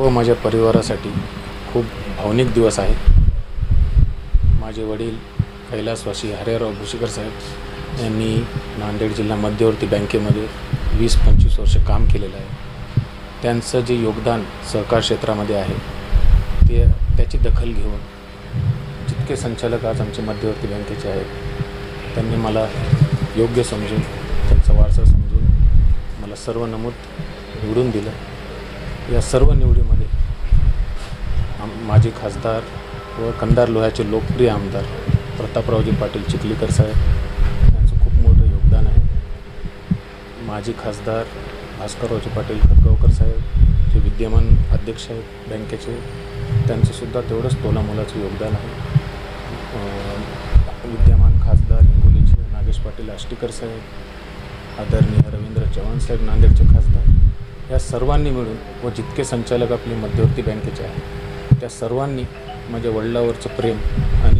व माझ्या परिवारासाठी खूप भावनिक दिवस आहे. माझे वडील कैलासवासी हरेराव भुशीकर साहेब यांनी नांदेड जिल्हा मध्यवर्ती बँकेमध्ये वीस पंचवीस वर्ष काम केलेलं आहे. त्यांचं जे योगदान सहकार क्षेत्रामध्ये आहे ते त्याची दखल घेऊन जितके संचालक आज आमचे मध्यवर्ती बँकेचे आहेत त्यांनी मला योग्य समजून त्यांचा वारसा समजून मला सर्व नमूद निवडून दिलं. या सर्व निवडीमध्ये आम खासदार व कंदार लोह्याचे लोकप्रिय आमदार प्रतापरावजी पाटील चिखलीकर साहेब यांचं खूप मोठं योगदान आहे. माजी खासदार भास्कररावजी पाटील खतगावकर साहेब जे विद्यमान अध्यक्ष आहेत बँकेचे त्यांचंसुद्धा तेवढंच तोलामोलाचं योगदान आहे. विद्यमान खासदार हिंगोलीचे नागेश पाटील आष्टीकर साहेब आदरणीय रवींद्र चव्हाण साहेब नांदेडचे खासदार या सर्वांनी मिळून व जितके संचालक आपले मध्यवर्ती बँकेचे आहेत त्या सर्वांनी माझ्या वडिलावरचं प्रेम आणि